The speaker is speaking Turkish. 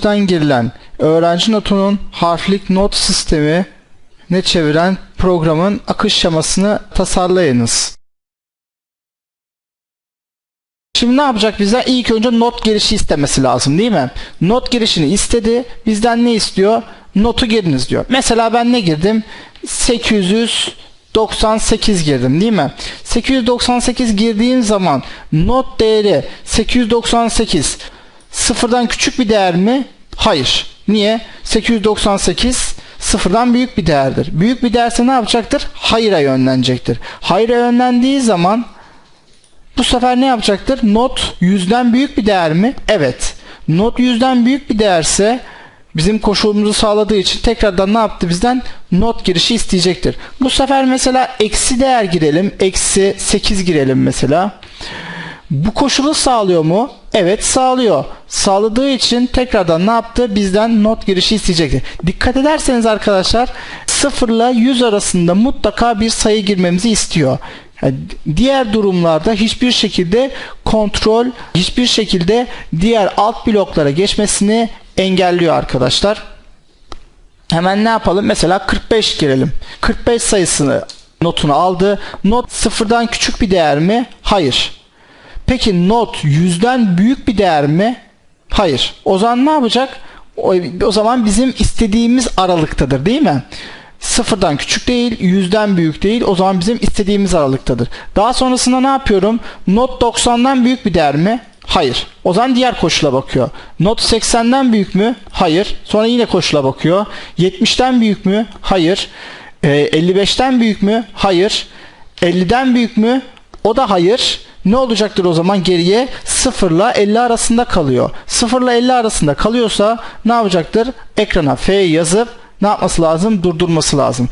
girilen öğrenci notunun harflik not sistemi ne çeviren programın akış şemasını tasarlayınız. Şimdi ne yapacak bizden? İlk önce not girişi istemesi lazım değil mi? Not girişini istedi. Bizden ne istiyor? Notu giriniz diyor. Mesela ben ne girdim? 898 girdim değil mi? 898 girdiğim zaman not değeri 898 sıfırdan küçük bir değer mi? Hayır. Niye? 898 sıfırdan büyük bir değerdir. Büyük bir değerse ne yapacaktır? Hayır'a yönlenecektir. Hayır'a yönlendiği zaman bu sefer ne yapacaktır? Not yüzden büyük bir değer mi? Evet. Not yüzden büyük bir değerse bizim koşulumuzu sağladığı için tekrardan ne yaptı bizden? Not girişi isteyecektir. Bu sefer mesela eksi değer girelim. Eksi 8 girelim mesela. Bu koşulu sağlıyor mu? Evet sağlıyor. Sağladığı için tekrardan ne yaptı? Bizden not girişi isteyecektir. Dikkat ederseniz arkadaşlar 0 ile 100 arasında mutlaka bir sayı girmemizi istiyor. Yani diğer durumlarda hiçbir şekilde kontrol, hiçbir şekilde diğer alt bloklara geçmesini engelliyor arkadaşlar. Hemen ne yapalım? Mesela 45 girelim. 45 sayısını notunu aldı. Not sıfırdan küçük bir değer mi? Hayır. Peki not yüzden büyük bir değer mi? Hayır. O zaman ne yapacak? O, o zaman bizim istediğimiz aralıktadır değil mi? Sıfırdan küçük değil, yüzden büyük değil. O zaman bizim istediğimiz aralıktadır. Daha sonrasında ne yapıyorum? Not 90'dan büyük bir değer mi? Hayır. O zaman diğer koşula bakıyor. Not 80'den büyük mü? Hayır. Sonra yine koşula bakıyor. 70'ten büyük mü? Hayır. Ee, 55'ten büyük mü? Hayır. 50'den büyük mü? O da hayır. Ne olacaktır o zaman geriye? 0 ile 50 arasında kalıyor. 0 ile 50 arasında kalıyorsa ne yapacaktır? Ekrana F yazıp ne yapması lazım? Durdurması lazım.